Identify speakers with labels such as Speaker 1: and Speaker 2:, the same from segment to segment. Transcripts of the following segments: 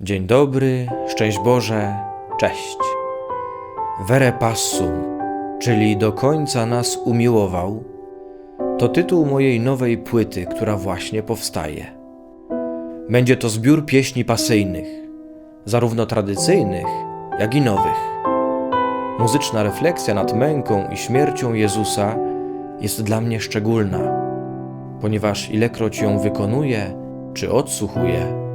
Speaker 1: Dzień dobry, szczęść Boże, cześć. Vere passum, czyli do końca nas umiłował, to tytuł mojej nowej płyty, która właśnie powstaje. Będzie to zbiór pieśni pasyjnych, zarówno tradycyjnych, jak i nowych. Muzyczna refleksja nad męką i śmiercią Jezusa jest dla mnie szczególna, ponieważ ilekroć ją wykonuję czy odsłuchuję,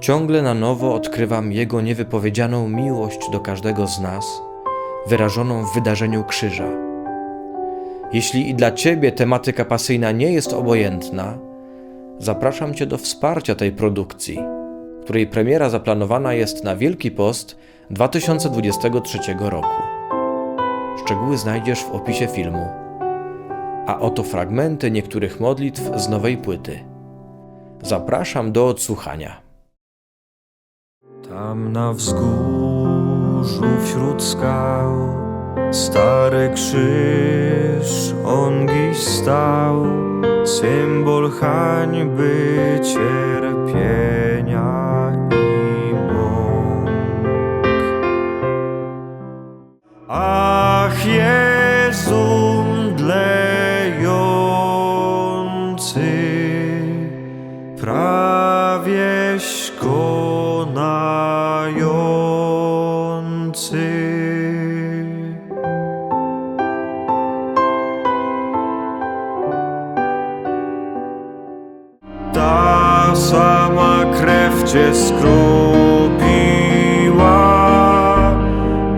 Speaker 1: Ciągle na nowo odkrywam Jego niewypowiedzianą miłość do każdego z nas, wyrażoną w wydarzeniu krzyża. Jeśli i dla Ciebie tematyka pasyjna nie jest obojętna, zapraszam Cię do wsparcia tej produkcji, której premiera zaplanowana jest na Wielki Post 2023 roku. Szczegóły znajdziesz w opisie filmu. A oto fragmenty niektórych modlitw z nowej płyty. Zapraszam do odsłuchania.
Speaker 2: Tam na wzgórzu wśród skał Stary krzyż on dziś stał. Symbol hańby, cierpienia i Ach Jezu mdlejący sama krew Cię skropiła,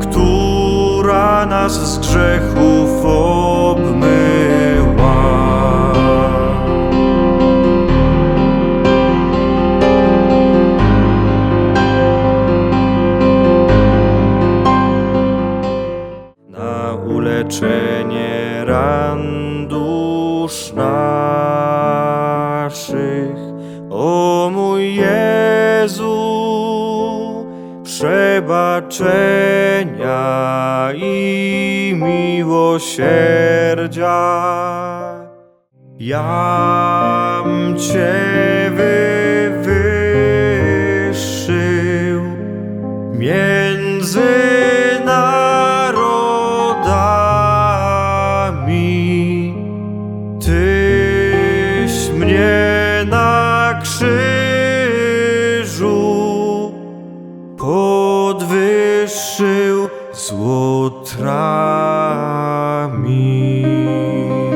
Speaker 2: która nas z grzechów obmyła. na uleczenie ran dusz naszych. Przebaczenia i miłosierdzia. Jam Cię wywyższył między z me.